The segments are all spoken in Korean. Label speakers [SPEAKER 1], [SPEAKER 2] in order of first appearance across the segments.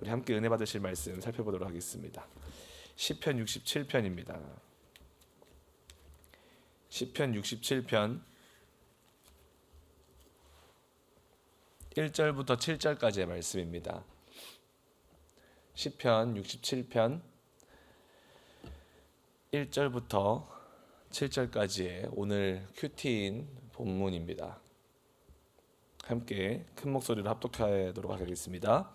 [SPEAKER 1] 우리 함께 은혜 받으실 말씀 살펴보도록 하겠습니다. 시편 67편입니다. 시편 67편 1절부터 7절까지의 말씀입니다. 시편 67편 1절부터 7절까지의 오늘 큐티인 본문입니다. 함께 큰 목소리로 합독하도록 하겠습니다.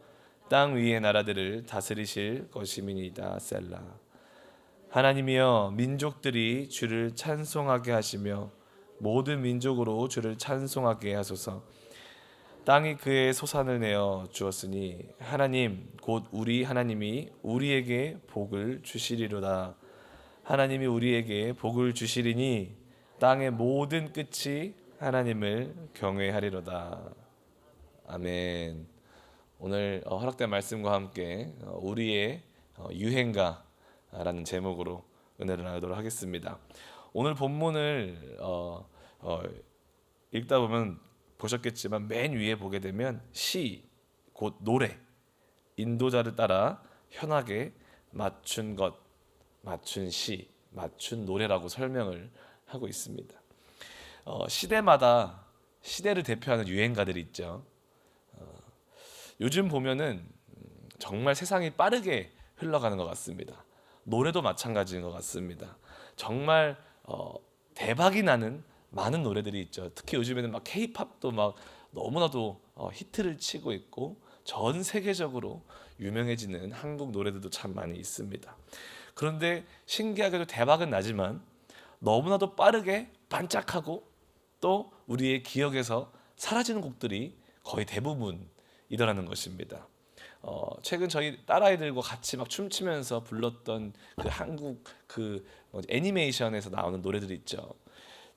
[SPEAKER 1] 땅 위의 나라들을 다스리실 것임이니이다 셀라. 하나님이여 민족들이 주를 찬송하게 하시며 모든 민족으로 주를 찬송하게 하소서. 땅이 그의 소산을 내어 주었으니 하나님 곧 우리 하나님이 우리에게 복을 주시리로다. 하나님이 우리에게 복을 주시리니 땅의 모든 끝이 하나님을 경외하리로다. 아멘. 오늘 어, 허락된 말씀과 함께 어, 우리의 어, 유행가라는 제목으로 은혜를 나누도록 하겠습니다. 오늘 본문을 어, 어, 읽다 보면 보셨겠지만 맨 위에 보게 되면 시, 곧 노래, 인도자를 따라 현악에 맞춘 것, 맞춘 시, 맞춘 노래라고 설명을 하고 있습니다. 어, 시대마다 시대를 대표하는 유행가들이 있죠. 어, 요즘 보면은 음, 정말 세상이 빠르게 흘러가는 것 같습니다. 노래도 마찬가지인 것 같습니다. 정말 어, 대박이 나는 많은 노래들이 있죠. 특히 요즘에는 막 K-팝도 막 너무나도 어, 히트를 치고 있고 전 세계적으로 유명해지는 한국 노래들도 참 많이 있습니다. 그런데 신기하게도 대박은 나지만 너무나도 빠르게 반짝하고 또 우리의 기억에서 사라지는 곡들이 거의 대부분 이더라는 것입니다. 어, 최근 저희 딸아이들과 같이 막 춤추면서 불렀던 그 한국 그 애니메이션에서 나오는 노래들이 있죠.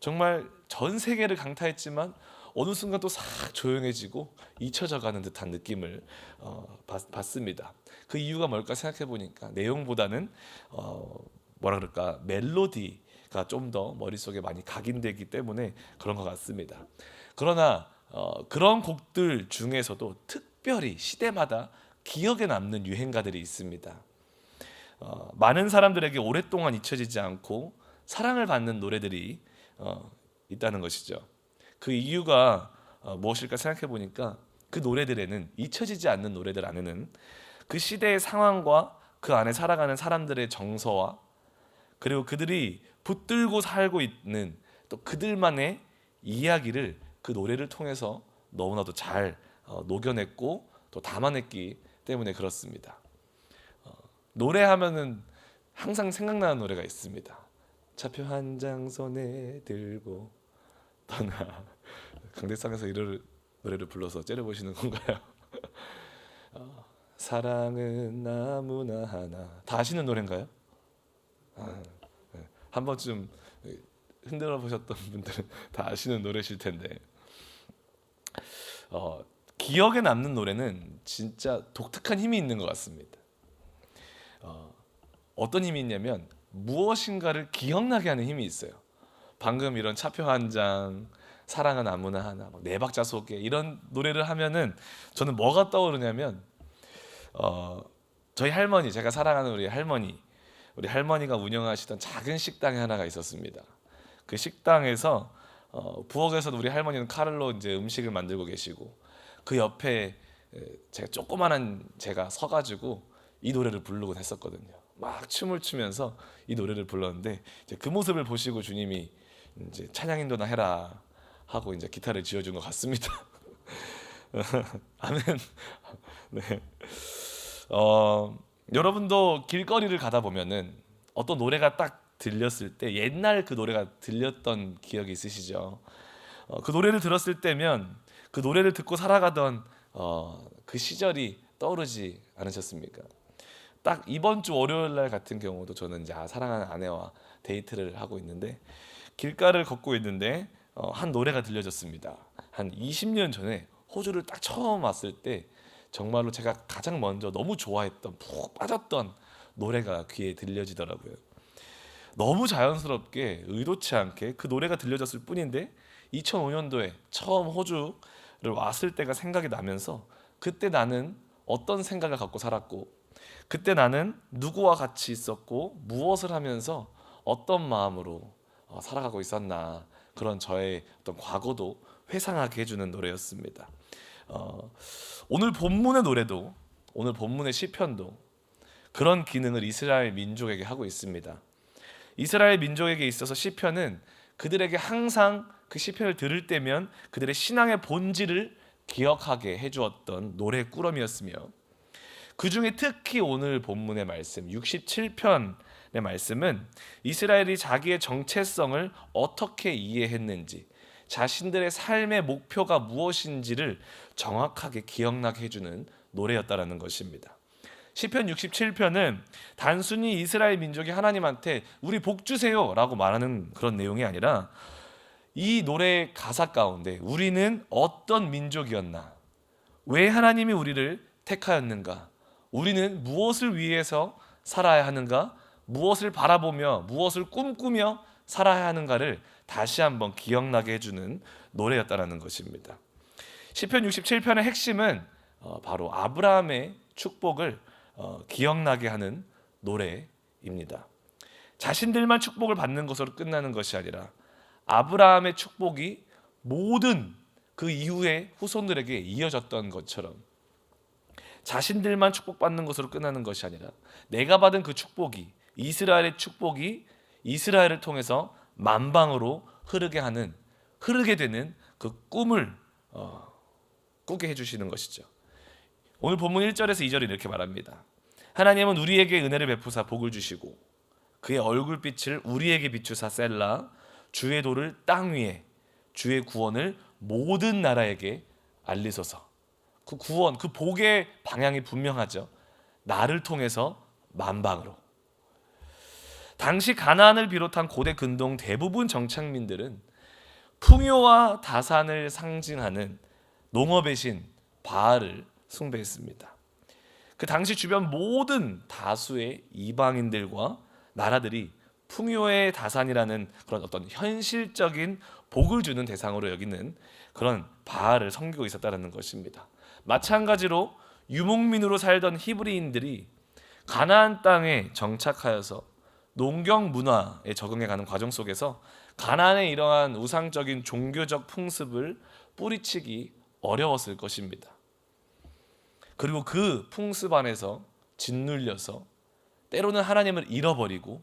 [SPEAKER 1] 정말 전 세계를 강타했지만 어느 순간 또 싹 조용해지고 잊혀져가는 듯한 느낌을 어, 받, 받습니다. 그 이유가 뭘까 생각해 보니까 내용보다는 어, 뭐라 그럴까 멜로디가 좀 더 머릿속에 많이 각인되기 때문에 그런 것 같습니다. 그러나 어, 그런 곡들 중에서도 특별히 시대마다 기억에 남는 유행가들이 있습니다. 어, 많은 사람들에게 오랫동안 잊혀지지 않고 사랑을 받는 노래들이 어, 있다는 것이죠. 그 이유가 어, 무엇일까 생각해 보니까 그 노래들에는 잊혀지지 않는 노래들 안에는 그 시대의 상황과 그 안에 살아가는 사람들의 정서와 그리고 그들이 붙들고 살고 있는 또 그들만의 이야기를 그 노래를 통해서 너무나도 잘 어, 녹여냈고 또 담아냈기 때문에 그렇습니다. 어, 노래하면은 항상 생각나는 노래가 있습니다. 차표 한 장 손에 들고 떠나 강대상에서 이런 노래를 불러서 째려보시는 건가요? 어, 사랑은 나무나 하나 다 아시는 노래인가요? 아, 네. 한 번쯤 흔들어 보셨던 분들은 다 아시는 노래실 텐데 어, 기억에 남는 노래는 진짜 독특한 힘이 있는 것 같습니다. 어, 어떤 힘이 있냐면 무엇인가를 기억나게 하는 힘이 있어요. 방금 이런 차표 한 장, 사랑은 아무나 하나, 네 박자 속에 이런 노래를 하면은 저는 뭐가 떠오르냐면 어, 저희 할머니, 제가 사랑하는 우리 할머니, 우리 할머니가 운영하시던 작은 식당이 하나가 있었습니다. 그 식당에서 어, 부엌에서도 우리 할머니는 칼로 이제 음식을 만들고 계시고 그 옆에 제가 조그만한 제가 서가지고 이 노래를 부르곤 했었거든요. 막 춤을 추면서 이 노래를 불렀는데 이제 그 모습을 보시고 주님이 이제 찬양 인도나 해라 하고 이제 기타를 지어준 것 같습니다. 아멘. 네. 어, 여러분도 길거리를 가다 보면은 어떤 노래가 딱 들렸을 때 옛날 그 노래가 들렸던 기억이 있으시죠? 어, 그 노래를 들었을 때면 그 노래를 듣고 살아가던 어, 그 시절이 떠오르지 않으셨습니까? 딱 이번 주 월요일 날 같은 경우도 저는 이제 아, 사랑하는 아내와 데이트를 하고 있는데 길가를 걷고 있는데 어, 한 노래가 들려졌습니다. 한 20년 전에 호주를 딱 처음 왔을 때 정말로 제가 가장 먼저 너무 좋아했던 푹 빠졌던 노래가 귀에 들려지더라고요. 너무 자연스럽게 의도치 않게 그 노래가 들려졌을 뿐인데 2005년도에 처음 호주를 왔을 때가 생각이 나면서 그때 나는 어떤 생각을 갖고 살았고 그때 나는 누구와 같이 있었고 무엇을 하면서 어떤 마음으로 어, 살아가고 있었나 그런 저의 어떤 과거도 회상하게 해주는 노래였습니다. 어, 오늘 본문의 노래도 오늘 본문의 시편도 그런 기능을 이스라엘 민족에게 하고 있습니다. 이스라엘 민족에게 있어서 시편은 그들에게 항상 그 시편을 들을 때면 그들의 신앙의 본질을 기억하게 해주었던 노래 꾸러미였으며 그 중에 특히 오늘 본문의 말씀 67편의 말씀은 이스라엘이 자기의 정체성을 어떻게 이해했는지 자신들의 삶의 목표가 무엇인지를 정확하게 기억나게 해주는 노래였다라는 것입니다. 시편 67편은 단순히 이스라엘 민족이 하나님한테 우리 복 주세요라고 말하는 그런 내용이 아니라 이 노래 가사 가운데 우리는 어떤 민족이었나? 왜 하나님이 우리를 택하였는가? 우리는 무엇을 위해서 살아야 하는가? 무엇을 바라보며 무엇을 꿈꾸며 살아야 하는가를 다시 한번 기억나게 해주는 노래였다라는 것입니다. 시편 67편의 핵심은 어, 바로 아브라함의 축복을 어, 기억나게 하는 노래입니다. 자신들만 축복을 받는 것으로 끝나는 것이 아니라 아브라함의 축복이 모든 그 이후의 후손들에게 이어졌던 것처럼 자신들만 축복받는 것으로 끝나는 것이 아니라 내가 받은 그 축복이 이스라엘의 축복이 이스라엘을 통해서 만방으로 흐르게 하는 흐르게 되는 그 꿈을 어, 꾸게 해주시는 것이죠. 오늘 본문 1절에서 2절이 이렇게 말합니다. 하나님은 우리에게 은혜를 베푸사 복을 주시고 그의 얼굴빛을 우리에게 비추사 셀라 주의 도를 땅 위에 주의 구원을 모든 나라에게 알리소서. 그 구원, 그 복의 방향이 분명하죠. 나를 통해서 만방으로. 당시 가나안을 비롯한 고대 근동 대부분 정착민들은 풍요와 다산을 상징하는 농업의 신 바알을 숭배했습니다. 그 당시 주변 모든 다수의 이방인들과 나라들이 풍요의 다산이라는 그런 어떤 현실적인 복을 주는 대상으로 여기는 그런 바알을 섬기고 있었다는 것입니다. 마찬가지로 유목민으로 살던 히브리인들이 가나안 땅에 정착하여서 농경 문화에 적응해 가는 과정 속에서 가나안의 이러한 우상적인 종교적 풍습을 뿌리치기 어려웠을 것입니다. 그리고 그 풍습 안에서 짓눌려서 때로는 하나님을 잃어버리고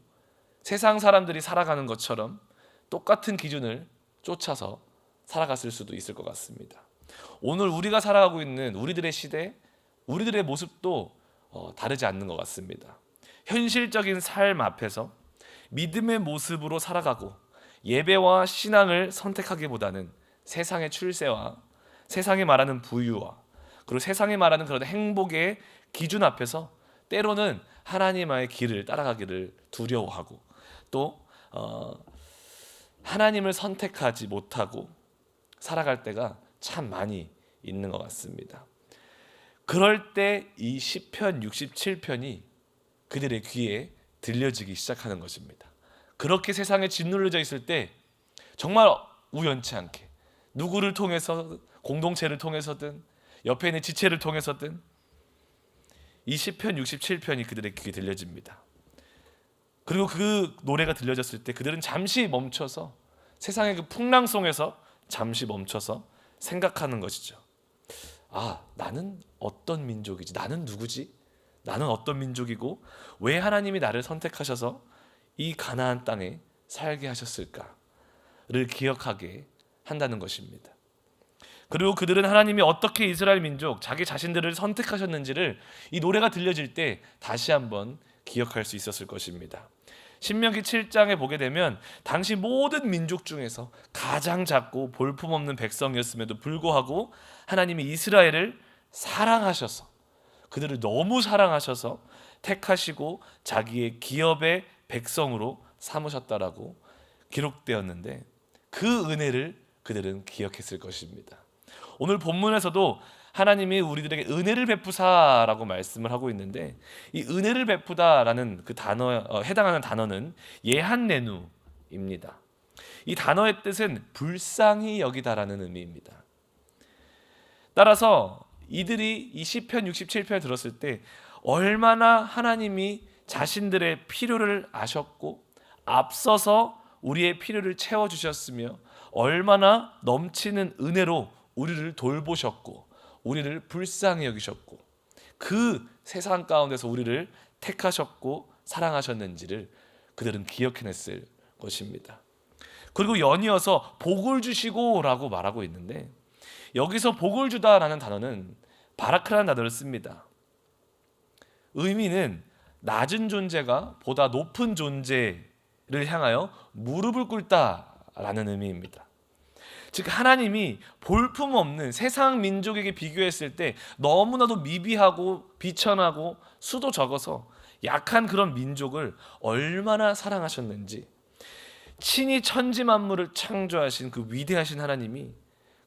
[SPEAKER 1] 세상 사람들이 살아가는 것처럼 똑같은 기준을 쫓아서 살아갔을 수도 있을 것 같습니다. 오늘 우리가 살아가고 있는 우리들의 시대, 우리들의 모습도 어, 다르지 않는 것 같습니다. 현실적인 삶 앞에서 믿음의 모습으로 살아가고 예배와 신앙을 선택하기보다는 세상의 출세와 세상이 말하는 부유와 그리고 세상이 말하는 그런 행복의 기준 앞에서 때로는 하나님의 길을 따라가기를 두려워하고 또 어, 하나님을 선택하지 못하고 살아갈 때가 참 많이 있는 것 같습니다. 그럴 때 이 시편 67편이 그들의 귀에 들려지기 시작하는 것입니다. 그렇게 세상에 짓눌려져 있을 때 정말 우연치 않게 누구를 통해서 공동체를 통해서든 옆에 있는 지체를 통해서든 이 시편 67편이 그들의 귀에 들려집니다. 그리고 그 노래가 들려졌을 때 그들은 잠시 멈춰서 세상의 그 풍랑송에서 잠시 멈춰서 생각하는 것이죠. 아, 나는 어떤 민족이지? 나는 누구지? 나는 어떤 민족이고 왜 하나님이 나를 선택하셔서 이 가나안 땅에 살게 하셨을까를 기억하게 한다는 것입니다. 그리고 그들은 하나님이 어떻게 이스라엘 민족 자기 자신들을 선택하셨는지를 이 노래가 들려질 때 다시 한번 기억할 수 있었을 것입니다. 신명기 7장에 보게 되면 당시 모든 민족 중에서 가장 작고 볼품없는 백성이었음에도 불구하고 하나님이 이스라엘을 사랑하셔서 그들을 너무 사랑하셔서 택하시고 자기의 기업의 백성으로 삼으셨다라고 기록되었는데 그 은혜를 그들은 기억했을 것입니다. 오늘 본문에서도 하나님이 우리들에게 은혜를 베푸사라고 말씀을 하고 있는데 이 은혜를 베푸다라는 그 단어 어, 해당하는 단어는 예한네누입니다. 이 단어의 뜻은 불쌍히 여기다라는 의미입니다. 따라서 이들이 이 시편 67편을 들었을 때 얼마나 하나님이 자신들의 필요를 아셨고 앞서서 우리의 필요를 채워 주셨으며 얼마나 넘치는 은혜로 우리를 돌보셨고 우리를 불쌍히 여기셨고 그 세상 가운데서 우리를 택하셨고 사랑하셨는지를 그들은 기억해냈을 것입니다. 그리고 연이어서 복을 주시고라고 말하고 있는데 여기서 복을 주다라는 단어는 바라크라는 단어를 씁니다. 의미는 낮은 존재가 보다 높은 존재를 향하여 무릎을 꿇다라는 의미입니다. 즉 하나님이 볼품 없는 세상 민족에게 비교했을 때 너무나도 미비하고 비천하고 수도 적어서 약한 그런 민족을 얼마나 사랑하셨는지 친히 천지 만물을 창조하신 그 위대하신 하나님이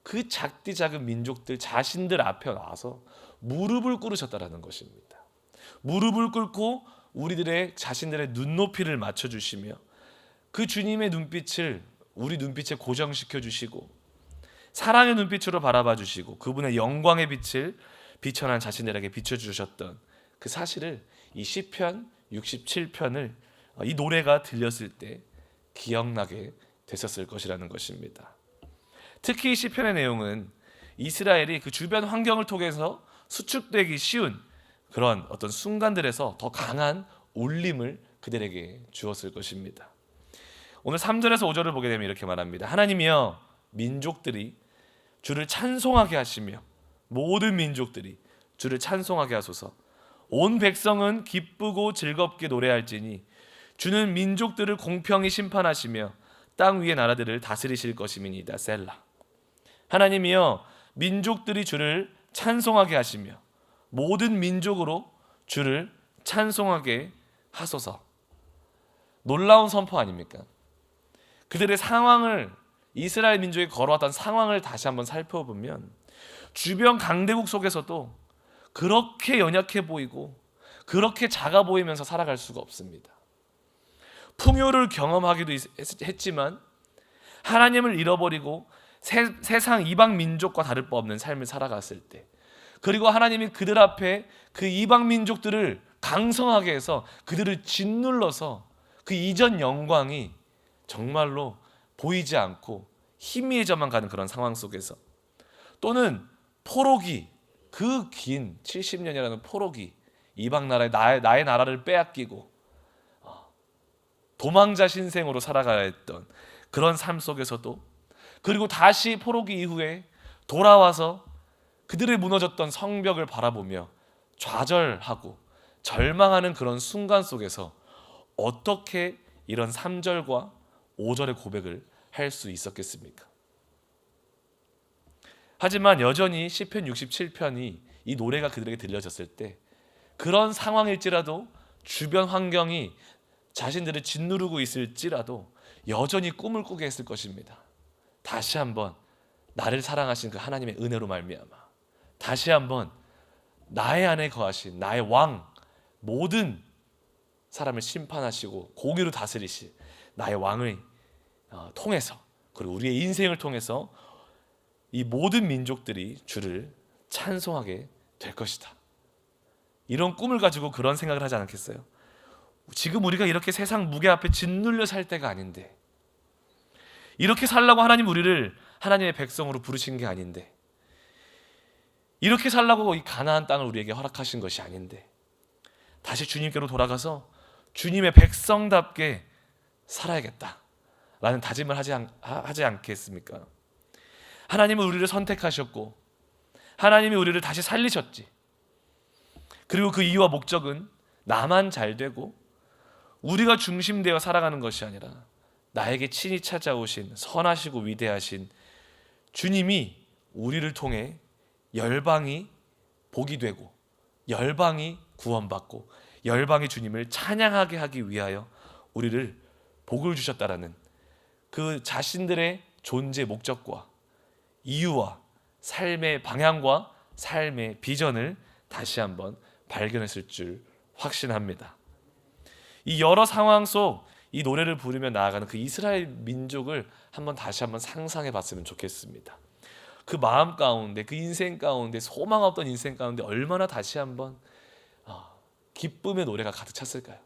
[SPEAKER 1] 그 작디 작은 민족들 자신들 앞에 나와서 무릎을 꿇으셨다라는 것입니다. 무릎을 꿇고 우리들의 자신들의 눈높이를 맞춰 주시며 그 주님의 눈빛을 우리 눈빛에 고정시켜 주시고 사랑의 눈빛으로 바라봐 주시고 그분의 영광의 빛을 비천한 자신들에게 비춰 주셨던 그 사실을 이 시편 67편을 이 노래가 들렸을 때 기억나게 됐었을 것이라는 것입니다. 특히 이 시편의 내용은 이스라엘이 그 주변 환경을 통해서 수축되기 쉬운 그런 어떤 순간들에서 더 강한 울림을 그들에게 주었을 것입니다. 오늘 3절에서 5절을 보게 되면 이렇게 말합니다. 하나님이여 민족들이 주를 찬송하게 하시며 모든 민족들이 주를 찬송하게 하소서. 온 백성은 기쁘고 즐겁게 노래할지니 주는 민족들을 공평히 심판하시며 땅 위의 나라들을 다스리실 것임이니이다. 셀라. 하나님이여 민족들이 주를 찬송하게 하시며 모든 민족으로 주를 찬송하게 하소서. 놀라운 선포 아닙니까? 그들의 상황을 이스라엘 민족이 걸어왔던 상황을 다시 한번 살펴보면 주변 강대국 속에서도 그렇게 연약해 보이고 그렇게 작아 보이면서 살아갈 수가 없습니다. 풍요를 경험하기도 했지만 하나님을 잃어버리고 세, 세상 이방 민족과 다를 바 없는 삶을 살아갔을 때 그리고 하나님이 그들 앞에 그 이방 민족들을 강성하게 해서 그들을 짓눌러서 그 이전 영광이 정말로 보이지 않고 희미해져만 가는 그런 상황 속에서 또는 포로기 그 긴 70년이라는 포로기 이방 나라의 나의, 나의 나라를 빼앗기고 어, 도망자 신생으로 살아가야 했던 그런 삶 속에서도 그리고 다시 포로기 이후에 돌아와서 그들의 무너졌던 성벽을 바라보며 좌절하고 절망하는 그런 순간 속에서 어떻게 이런 3절과 5절의 고백을 할 수 있었겠습니까? 하지만 여전히 시편 67편이 이 노래가 그들에게 들려졌을 때 그런 상황일지라도 주변 환경이 자신들을 짓누르고 있을지라도 여전히 꿈을 꾸게 했을 것입니다. 다시 한번 나를 사랑하신 그 하나님의 은혜로 말미암아 다시 한번 나의 안에 거하신 나의 왕 모든 사람을 심판하시고 공의로 다스리실 나의 왕을 어, 통해서 그리고 우리의 인생을 통해서 이 모든 민족들이 주를 찬송하게 될 것이다. 이런 꿈을 가지고 그런 생각을 하지 않겠어요? 지금 우리가 이렇게 세상 무게 앞에 짓눌려 살 때가 아닌데 이렇게 살라고 하나님 우리를 하나님의 백성으로 부르신 게 아닌데 이렇게 살라고 이 가나안 땅을 우리에게 허락하신 것이 아닌데 다시 주님께로 돌아가서 주님의 백성답게 살아야겠다. 라는 다짐을 하지, 않, 하지 않겠습니까? 하나님은 우리를 선택하셨고 하나님이 우리를 다시 살리셨지. 그리고 그 이유와 목적은 나만 잘 되고 우리가 중심되어 살아가는 것이 아니라 나에게 친히 찾아오신 선하시고 위대하신 주님이 우리를 통해 열방이 복이 되고 열방이 구원받고 열방의 주님을 찬양하게 하기 위하여 우리를 복을 주셨다라는 그 자신들의 존재 목적과 이유와 삶의 방향과 삶의 비전을 다시 한번 발견했을 줄 확신합니다. 이 여러 상황 속 이 노래를 부르며 나아가는 그 이스라엘 민족을 한번 다시 한번 상상해 봤으면 좋겠습니다. 그 마음 가운데 그 인생 가운데 소망 없던 인생 가운데 얼마나 다시 한번 아, 기쁨의 노래가 가득 찼을까요?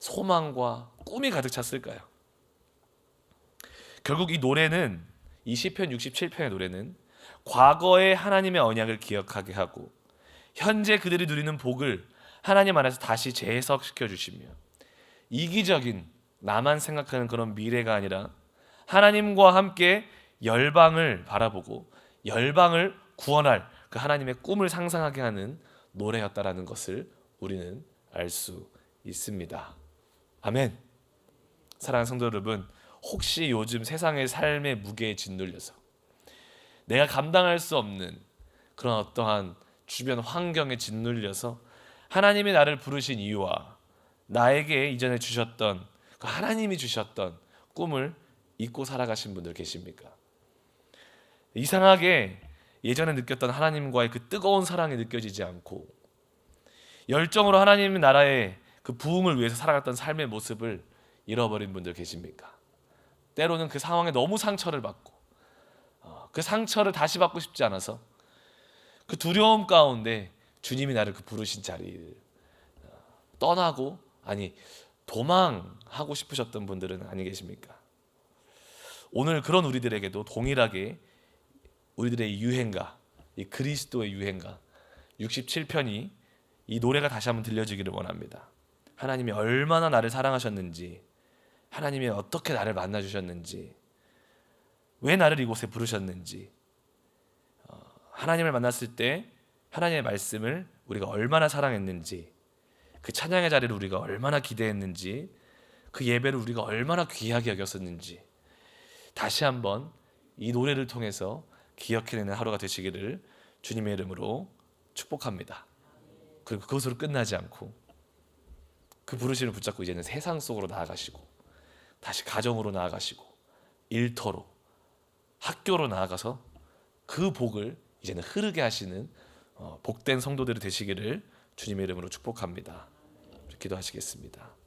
[SPEAKER 1] 소망과 꿈이 가득 찼을까요? 결국 이 노래는 이 시편 67편의 노래는 과거의 하나님의 언약을 기억하게 하고 현재 그들이 누리는 복을 하나님 안에서 다시 재해석시켜 주시며 이기적인 나만 생각하는 그런 미래가 아니라 하나님과 함께 열방을 바라보고 열방을 구원할 그 하나님의 꿈을 상상하게 하는 노래였다라는 것을 우리는 알 수 있습니다. 아멘. 사랑하는 성도 여러분, 혹시 요즘 세상의 삶의 무게에 짓눌려서 내가 감당할 수 없는 그런 어떠한 주변 환경에 짓눌려서 하나님이 나를 부르신 이유와 나에게 이전에 주셨던 그 하나님이 주셨던 꿈을 잊고 살아가신 분들 계십니까? 이상하게 예전에 느꼈던 하나님과의 그 뜨거운 사랑이 느껴지지 않고 열정으로 하나님 나라의 그 부흥을 위해서 살아갔던 삶의 모습을 잃어버린 분들 계십니까? 때로는 그 상황에 너무 상처를 받고 어, 그 상처를 다시 받고 싶지 않아서 그 두려움 가운데 주님이 나를 그 부르신 자리를 어, 떠나고 아니 도망하고 싶으셨던 분들은 아니 계십니까? 오늘 그런 우리들에게도 동일하게 우리들의 유행가, 이 그리스도의 유행가 67편이 이 노래가 다시 한번 들려지기를 원합니다. 하나님이 얼마나 나를 사랑하셨는지, 하나님이 어떻게 나를 만나 주셨는지, 왜 나를 이곳에 부르셨는지, 어, 하나님을 만났을 때 하나님의 말씀을 우리가 얼마나 사랑했는지, 그 찬양의 자리를 우리가 얼마나 기대했는지, 그 예배를 우리가 얼마나 귀하게 여겼었는지, 다시 한번 이 노래를 통해서 기억해내는 하루가 되시기를 주님의 이름으로 축복합니다. 그리고 그것으로 끝나지 않고 그 부르심을 붙잡고 이제는 세상 속으로 나아가시고 다시 가정으로 나아가시고 일터로 학교로 나아가서 그 복을 이제는 흐르게 하시는 어, 복된 성도들이 되시기를 주님의 이름으로 축복합니다. 기도하시겠습니다.